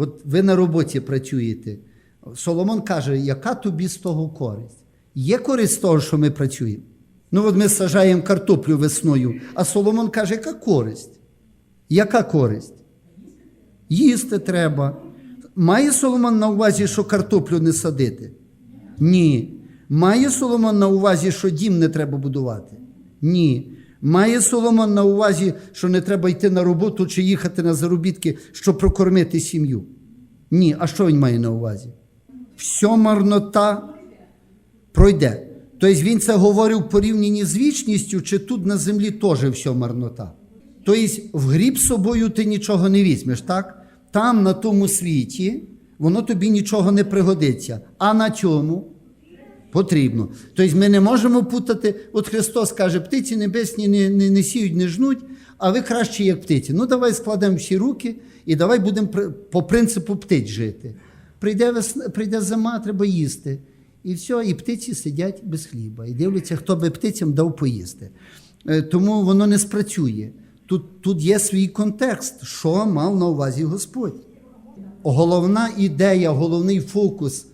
От ви на роботі працюєте. Соломон каже, яка тобі з того користь? Є користь з того, що ми працюємо? Ну, от ми сажаємо картоплю весною, а Соломон каже, яка користь? Яка користь? Їсти треба. Має Соломон на увазі, що картоплю не садити? Ні. Має Соломон на увазі, що дім не треба будувати? Ні. Має Соломон на увазі, що не треба йти на роботу чи їхати на заробітки, щоб прокормити сім'ю? Ні. А що він має на увазі? Все марнота пройде. Тобто він це говорив порівнянні з вічністю, чи тут на землі теж все марнота. Тобто в гріб собою ти нічого не візьмеш, так? Там, на тому світі, воно тобі нічого не пригодиться. А на цьому потрібно. Тобто ми не можемо путати. От Христос каже, птиці небесні не, не, не сіють, не жнуть, а ви краще, як птиці. Ну, давай складемо всі руки і давай будемо по принципу птиць жити. Прийде, весна, прийде зима, треба їсти. І все, і птиці сидять без хліба. І дивляться, хто би птицям дав поїсти. Е, Тому воно не спрацює. Тут, тут є свій контекст, що мав на увазі Господь. Головна ідея, головний фокус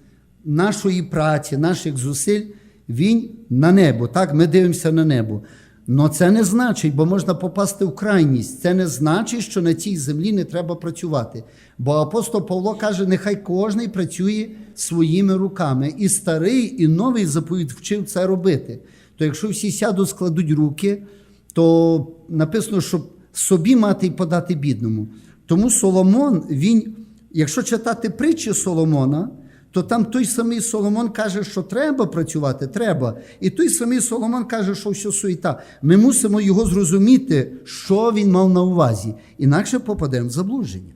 нашої праці, наших зусиль, він на небо. Так, ми дивимося на небо. Но це не значить, бо можна попасти в крайність. Це не значить, що на цій землі не треба працювати. Бо апостол Павло каже: нехай кожний працює своїми руками. І старий, і новий заповідь вчив це робити. То якщо всі сядуть, складуть руки, то написано, щоб собі мати і подати бідному. Тому Соломон, він, якщо читати притчі Соломона, то там той самий Соломон каже, що треба працювати, треба. І той самий Соломон каже, що все суєта. Ми мусимо його зрозуміти, що він мав на увазі, інакше попадемо в заблудження.